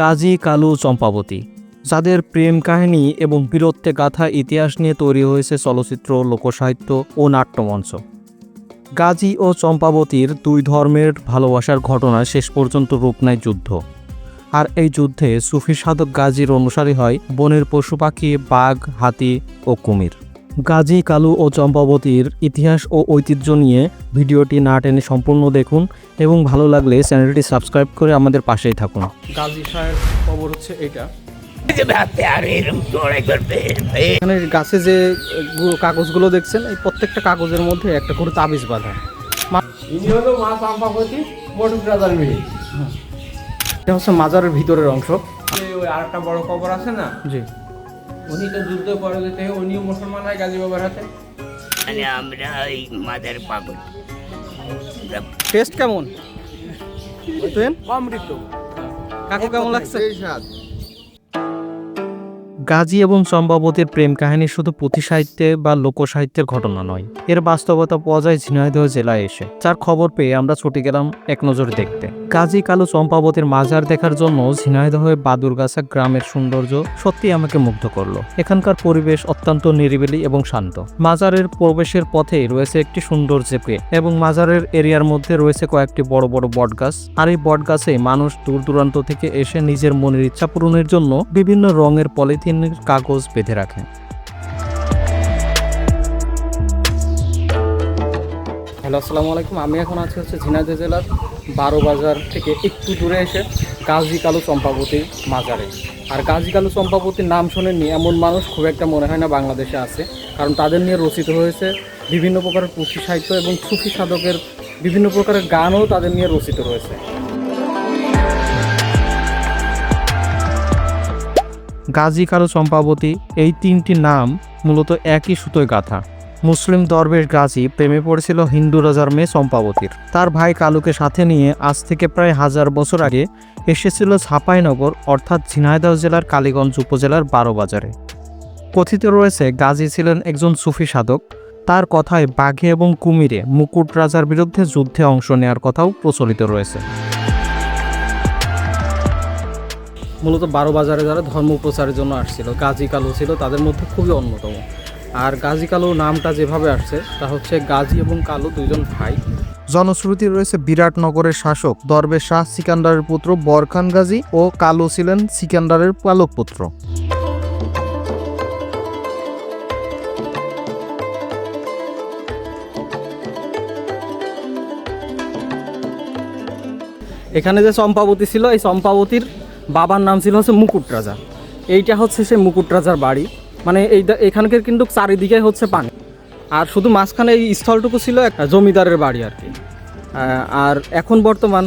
কাজী কালু চম্পাবতী, যাদের প্রেম কাহিনী এবং বীরত্বে গাথা ইতিহাস নিয়ে তৈরি হয়েছে চলচ্চিত্র, লোকসাহিত্য ও নাট্যমঞ্চ। গাজী ও চম্পাবতীর দুই ধর্মের ভালোবাসার ঘটনা শেষ পর্যন্ত রূপ নেয় যুদ্ধ। আর এই যুদ্ধে সুফি সাধক গাজীর অনুসারী হয় বনের পশু পাখি, বাঘ, হাতি ও কুমির। গাজী কালু ও চম্পাবতীর ইতিহাস ও ঐতিহ্য নিয়ে ভিডিওটি না টেনে সম্পূর্ণ দেখুন এবং ভালো লাগলে চ্যানেলটি সাবস্ক্রাইব করে আমাদের পাশেই থাকুন। গাজী সাহের হচ্ছে এটা এখানে গাছে যে কাগজগুলো দেখছেন এই প্রত্যেকটা কাগজের মধ্যে একটা করে তাবিজ বাঁধা। এটা হচ্ছে মাজারের ভিতরের অংশ। আর একটা বড় কবর আছে না? জি। উনি তো যুদ্ধ উনিও মুসলমান হয় গাজী বাবার হাতে। মানে আমরা ওই মাদার পাগল। টেস্ট কেমন? অমৃত। কাকু কেমন লাগছে? গাজী এবং চম্পাবতীর প্রেম কাহিনী শুধু পুঁথি সাহিত্যে বা লোকসাহিত্যের ঘটনা নয় এর বাস্তবতা পাওয়া যায় ঝিনাইদহ জেলায় এসে যার খবর পেয়ে আমরা ছুটে গেলাম এক নজর দেখতে। গাজী কালো চম্পাবতের মাজার দেখার জন্য ঝিনাইদহে বাদুরগাছা গ্রামের সৌন্দর্য সত্যি আমাকে মুগ্ধ করল। এখানকার পরিবেশ অত্যন্ত নিরিবিলি এবং শান্ত। মাজারের প্রবেশের পথে রয়েছে একটি সুন্দর জেপে এবং মাজারের এরিয়ার মধ্যে রয়েছে কয়েকটি বড় বড় বটগাছ। আর এই বটগাছে মানুষ দূর দূরান্ত থেকে এসে নিজের মনের ইচ্ছা পূরণের জন্য বিভিন্ন রঙের পলিথিনের কাগজ বেঁধে রাখেন হ্যালো, আসসালামু আলাইকুম। আমি এখন আছি হচ্ছে ঝিনাইদহ জেলার বারো বাজার থেকে একটু দূরে এসে গাজী কালু চম্পাবতী মাজারে। আর গাজী কালু চম্পাবতীর নাম শোনেননি এমন মানুষ খুব একটা মনে হয় না বাংলাদেশে আছে। কারণ তাদের নিয়ে রচিত হয়েছে বিভিন্ন প্রকারের পুঁথি সাহিত্য এবং সুফি সাধকের বিভিন্ন প্রকারের গানও তাদের নিয়ে রচিত রয়েছে গাজী কালু চম্পাবতী এই তিনটি নাম মূলত একই সুতোয় গাথা। মুসলিম দরবেশ গাজী প্রেমে পড়েছিল হিন্দু রাজার মেয়ে চম্পাবতীর তার ভাই কালুকে সাথে নিয়ে আজ থেকে প্রায় হাজার বছর আগে এসেছিল ছাপাইনগর, অর্থাৎ ঝিনাইদহ জেলার কালীগঞ্জ উপজেলার বারো বাজারে। কথিত রয়েছে, গাজী ছিলেন একজন সুফি সাধক। তার কথায় বাঘে এবং কুমিরে মুকুট রাজার বিরুদ্ধে যুদ্ধে অংশ নেওয়ার কথাও প্রচলিত রয়েছে। মূলত বারো বাজারে যারা ধর্ম প্রচারের জন্য আসছিল, গাজী কালু ছিল তাদের মধ্যে খুবই অন্যতম। আর গাজী কালু নামটা যেভাবে আসছে তা হচ্ছে গাজী এবং কালু দুইজন ভাই। জনশ্রুতি রয়েছে বিরাটনগরের শাসক দরবেশ শাহ সিকান্দারের পুত্র বরখান গাজী ও কালু ছিলেন সিকান্দারের পালক পুত্র। এখানে যে চম্পাবতী ছিল এই চম্পাবতীর বাবার নাম ছিল হচ্ছে মুকুট রাজা। এইটা হচ্ছে সে মুকুট রাজার বাড়ি। মানে এই এখানকার কিন্তু চারিদিকে হচ্ছে পানি। আর শুধু মাঝখানে এই স্থলটুকু ছিল একটা জমিদারের বাড়ি আর কি। আর এখন বর্তমান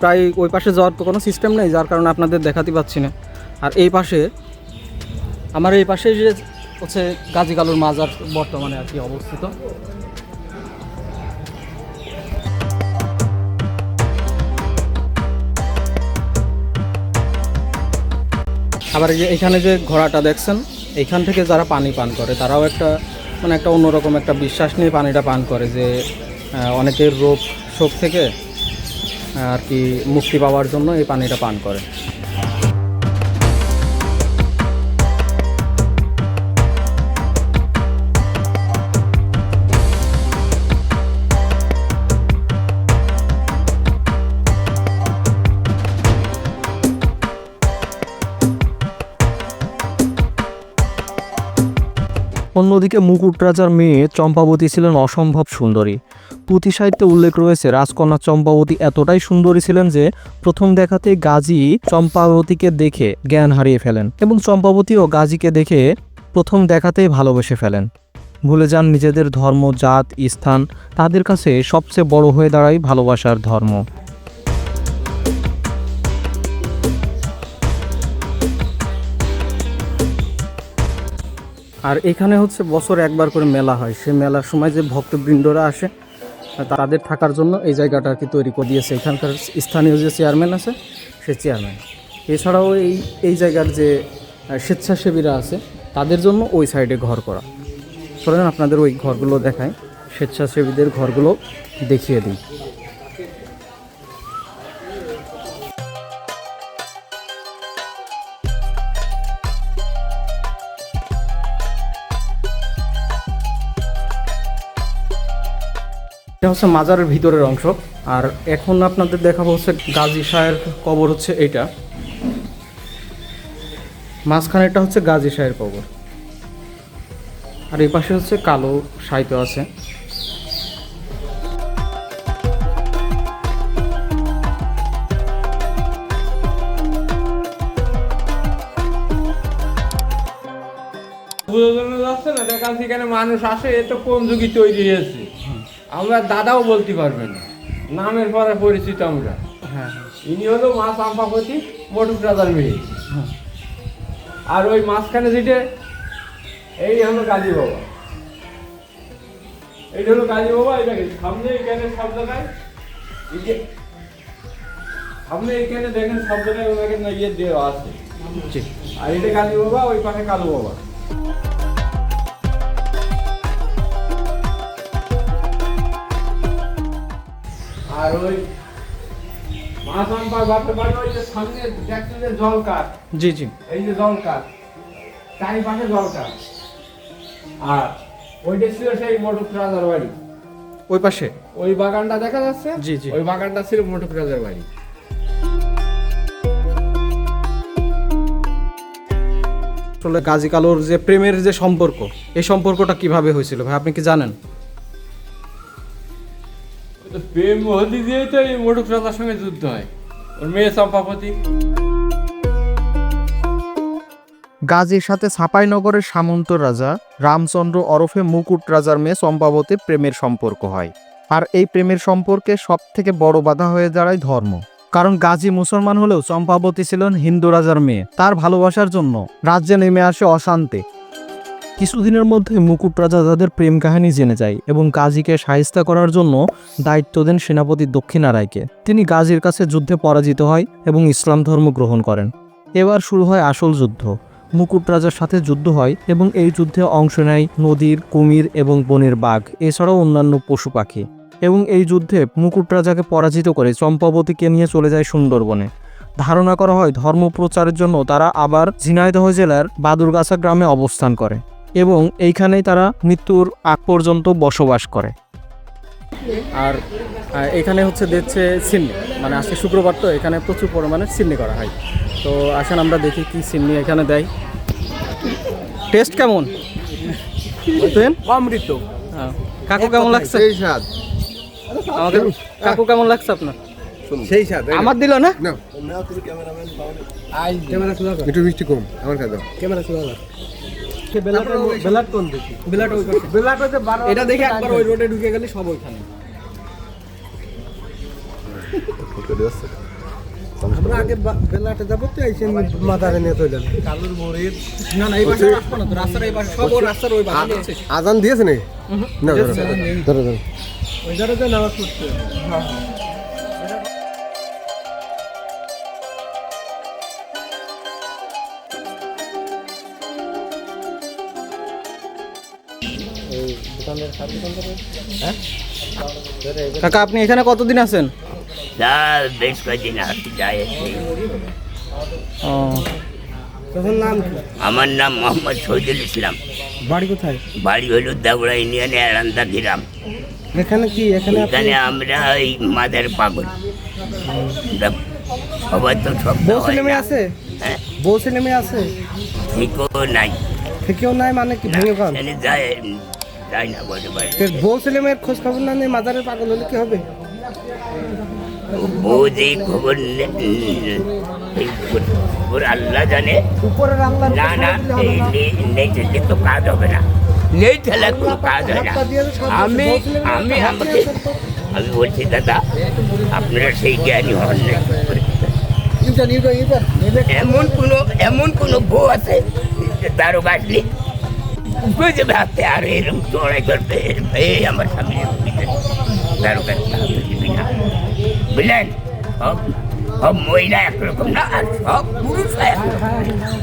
প্রায় ওই পাশে যাওয়ার তো কোনো সিস্টেম নেই, যার কারণে আপনাদের দেখাতে পাচ্ছি না। আর এই পাশে, আমার এই পাশে যে হচ্ছে গাজী কালুর মাজার বর্তমানে আর কি অবস্থিত। আবার এখানে যে ঘোড়াটা দেখছেন এখান থেকে যারা পানি পান করে, তারাও একটা মানে একটা অন্যরকম একটা বিশ্বাস নিয়ে পানিটা পান করে যে অনেকের রোগ শোক থেকে আর কি মুক্তি পাওয়ার জন্য এই পানিটা পান করে। অন্যদিকে মুকুট রাজার মেয়ে চম্পাবতী ছিলেন অসম্ভব সুন্দরী। পুঁথি সাহিত্যে উল্লেখ রয়েছে, রাজকন্যা চম্পাবতী এতটাই সুন্দরী ছিলেন যে প্রথম দেখাতে গাজী চম্পাবতীকে দেখে জ্ঞান হারিয়ে ফেলেন এবং চম্পাবতীও গাজীকে দেখে প্রথম দেখাতেই ভালোবেসে ফেলেন। ভুলে যান নিজেদের ধর্ম, জাত, স্থান, তাদের কাছে সবচেয়ে বড় হয়ে দাঁড়ায় ভালোবাসার ধর্ম। আর এখানে হচ্ছে বছর একবার করে মেলা হয়। সে মেলার সময় যে ভক্তবৃন্দরা আসে, তাদের থাকার জন্য এই জায়গাটা আর কি তৈরি করে দিয়েছে। এখানকার স্থানীয় যে চেয়ারম্যান আছে, সে চেয়ারম্যান। এছাড়াও এই এই জায়গার যে স্বেচ্ছাসেবীরা আছে, তাদের জন্য ওই সাইডে ঘর করা। চলেন আপনাদের ওই ঘরগুলো দেখায় স্বেচ্ছাসেবীদের ঘরগুলো দেখিয়ে দিই। এটা হচ্ছে মাজারের ভিতরের অংশ। আর এখন আপনাদের দেখাবো হচ্ছে গাজী শাহের কবর হচ্ছে এটা মাঝখানে মাঝখানেরটা হচ্ছে গাজী শাহের কবর। আর এই পাশে হচ্ছে কালো সাহিত্য আছে। মানুষ আসে, এ তো কোন যুগে তৈরি হয়েছে? আমরা দাদাও বলতে পারবে না। নামের পরে পরিচিত আমরা। হ্যাঁ। ইনি হলো মা চাম্পাপতি মটুক রাজার মেয়ে। আর ওই মাঝখানে যেটা এই হলো কাজী বাবা। এইটা হলো কাজী বাবা এটা কি? সামনে এখানে সব জায়গায় সামনে এখানে দেখেন সব জায়গায় ওনাকে ইয়ে দেওয়া আছে। আর এটা কালী বাবা ওই পাশে কালু বাবা। আর ওই মাথাম্পার বাপের বাড়ি ওই যে সামনে দেখছেন যে জল কাঠ জি জি। এই যে জল কাঠ চারিপাশে জল কাঠ আর ওইটা ছিল সেই মটুক রাজার বাড়ি। ওই পাশে? ওই বাগানটা দেখা যাচ্ছে? জি, জি। ওই বাগানটা ছিল মটুক রাজার বাড়ি। আসলে গাজী কালোর যে প্রেমের যে সম্পর্ক এই সম্পর্কটা কীভাবে হয়েছিল ভাই আপনি কি জানেন? প্রেম দিয়েই তো এই রাজার সঙ্গে যুদ্ধ হয়। ওর মেয়ে চম্পাপতি। গাজীর সাথে ছাপাইনগরের সামন্ত রাজা, রামচন্দ্র ওরফে মুকুট রাজার মেয়ে চম্পাবতী প্রেমের সম্পর্ক হয়। আর এই প্রেমের সম্পর্কে সব থেকে বড় বাধা হয়ে দাঁড়ায় ধর্ম। কারণ গাজী মুসলমান হলেও চম্পাবতী ছিলেন হিন্দু রাজার মেয়ে। তার ভালোবাসার জন্য রাজ্যে নেমে আসে অশান্তি। কিছুদিনের মধ্যে মুকুট রাজা তাদের প্রেম কাহিনী জেনে যায় এবং গাজীকে সাহিস্তা করার জন্য দায়িত্ব দেন সেনাপতি দক্ষিণা রায়কে তিনি গাজীর কাছে যুদ্ধে পরাজিত হয় এবং ইসলাম ধর্ম গ্রহণ করেন। এবার শুরু হয় আসল যুদ্ধ। মুকুট রাজার সাথে যুদ্ধ হয় এবং এই যুদ্ধে অংশ নেয় নদীর, কুমির এবং বনের বাঘ, এছাড়াও অন্যান্য পশু পাখি। এবং এই যুদ্ধে মুকুট রাজাকে পরাজিত করে চম্পাবতীকে নিয়ে চলে যায় সুন্দরবনে। ধারণা করা হয় ধর্ম প্রচারের জন্য তারা আবার ঝিনাইদহ জেলার বাদুরগাছা গ্রামে অবস্থান করে। এবং এইখানেই তারা মৃত্যুর আগ পর্যন্ত বসবাস করে। আর এখানে হচ্ছে দেখছে সিন্নি। মানে আজকে শুক্রবার তো এখানে প্রচুর পরিমাণে সিন্নি করা হয়। তো আসেন আমরা দেখি কি সিন্নি এখানে দেয়। টেস্ট কেমন? অমৃত। হ্যাঁ। কাকু কেমন লাগছে? সেই স্বাদ। আমাকে কাকু কেমন লাগছে আপনার? সেই স্বাদ আমার দিল না? একটু মিষ্টি কম আমার খাই দাও এটা দেখে একবার ওই রোডে ঢুকে গেলে সব ওইখানে আমরা আগে বেলাতে যাব তো এই মাথারে নিয়ে চলেন না না এই পাশে আসব না তো রাস্তার এই পাশে সব রাস্তার ওই পাশে আছে আজান দিয়েছে নাকি না ধরো ধরো ধরো ওই নামাজ পড়তে কাকা আপনি এখানে কতদিন আছেন? বেশ কয়েকদিন আসতে ও। নাম আমার নাম মোহাম্মদ শহীদুল ইসলাম। বাড়ি কোথায়? বাড়ি হল দাগুড়া ইউনিয়নে এরান্দা গ্রাম। এখানে কি? এখানে এখানে আমরা এই মাদার পাগল। সবার তো সব বউ ছেলে আছে? হ্যাঁ। বউ ছেলে আছে? ঠিকও নাই। থেকেও নাই মানে কি ভেঙে যায় যায় না বলতে পারে বউ ছেলে মেয়ের খোঁজ খবর না নেই মাজারের পাগল হলে কি হবে? ও যে খবর ওর আল্লাহ জানে। উপরের আল্লাহ না না নেই- নেই তো কাজ হবে না। নেই ঠেলা কোনো কাজ হয় না। আমি আমি আমাকে আমি বলছি দাদা আপনারা সেই জ্ঞানী হন না এমন কোনো এমন কোনো বউ আছে তারও বাসলি বুঝে ভাবতে আর এরকম চড়াই করবে এই আমার সামনে কারও কাছে বুঝলেন? সব সব মহিলা একরকম না, আর সব পুরুষ একরকম।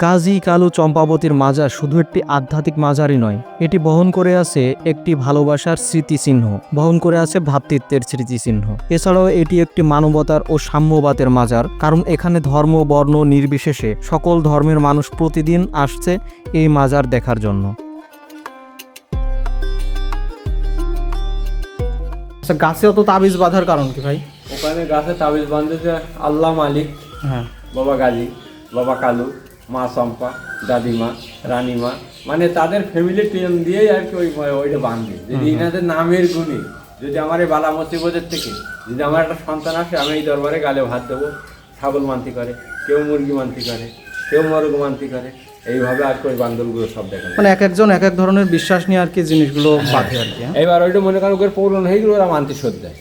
গাজী কালু চম্পাবতীর মাজার শুধু একটি আধ্যাত্মিক মাজারই নয় এটি বহন করে আছে একটি ভালোবাসার স্মৃতিচিহ্ন বহন করে আছে ভ্রাতৃত্বের স্মৃতিচিহ্ন। এছাড়াও এটি একটি মানবতার ও সাম্যবাদের মাজার কারণ এখানে ধর্ম বর্ণ নির্বিশেষে সকল ধর্মের মানুষ প্রতিদিন আসছে এই মাজার দেখার জন্য। আচ্ছা গাছে অত তাবিজ বাঁধার কারণ কি ভাই? ওখানে গাছে তাবিজ বাঁধেছে আল্লাহ মালিক হ্যাঁ। বাবা গাজী বাবা কালু। মা চম্পা দাদিমা রানীমা মানে তাদের ফ্যামিলি টেম দিয়েই আর কি ওই ওইটা বাঁধবে যদি ইনাদের নামের গুণে যদি আমার এই বালা মুসিবতের থেকে যদি আমার একটা সন্তান আসে আমি এই দরবারে গালে ভাত দেবো। ছাগল মানতি করে কেউ মুরগি মানতি করে কেউ মরগ মানতি করে। এইভাবে আর কি ওই বান্দরগুলো সব দেখা মানে এক একজন এক এক ধরনের বিশ্বাস নিয়ে আর কি জিনিসগুলো বাঁধে আর কি হ্যাঁ? এবার ওইটা মনে করেন ওদের পৌরণ হয়ে গেলে ওরা মানতি শোধ দেয়।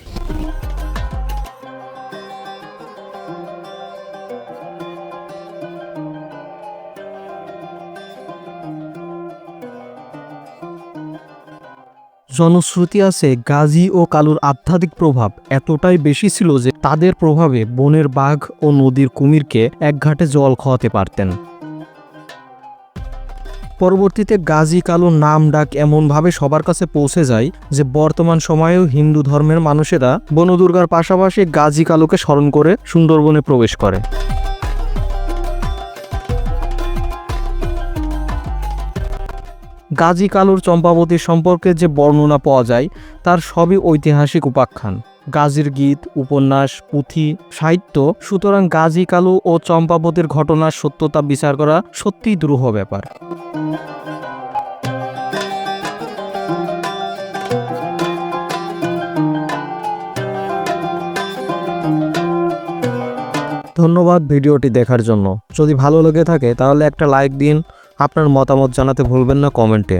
জনশ্রুতি আছে, গাজী ও কালুর আধ্যাত্মিক প্রভাব এতটাই বেশি ছিল যে তাদের প্রভাবে বনের বাঘ ও নদীর কুমিরকে এক ঘাটে জল খাওয়াতে পারতেন। পরবর্তীতে গাজী কালুর নাম ডাক এমনভাবে সবার কাছে পৌঁছে যায় যে বর্তমান সময়েও হিন্দু ধর্মের মানুষেরা বনদুর্গার পাশাপাশি গাজী কালুকে স্মরণ করে সুন্দরবনে প্রবেশ করে। গাজী কালুর চম্পাবতীর সম্পর্কে যে বর্ণনা পাওয়া যায়, তার সবই ঐতিহাসিক উপাখ্যান। গাজীর গীত, উপন্যাস, পুঁথি, সাহিত্য, সুতরাং গাজী কালু ও চম্পাবতীর ঘটনার সত্যতা বিচার করা সত্যিই দুরূহ ব্যাপার। ধন্যবাদ ভিডিওটি দেখার জন্য। যদি ভালো লেগে থাকে, তাহলে একটা লাইক দিন আপনার মতামত জানাতে ভুলবেন না কমেন্টে।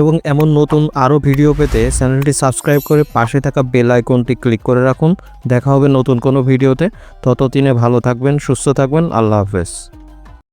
এবং এমন নতুন আরও ভিডিও পেতে চ্যানেলটি সাবস্ক্রাইব করে পাশে থাকা বেল আইকনটি ক্লিক করে রাখুন। দেখা হবে নতুন কোনো ভিডিওতে। ততদিনে ভালো থাকবেন, সুস্থ থাকবেন। আল্লাহ হাফেজ।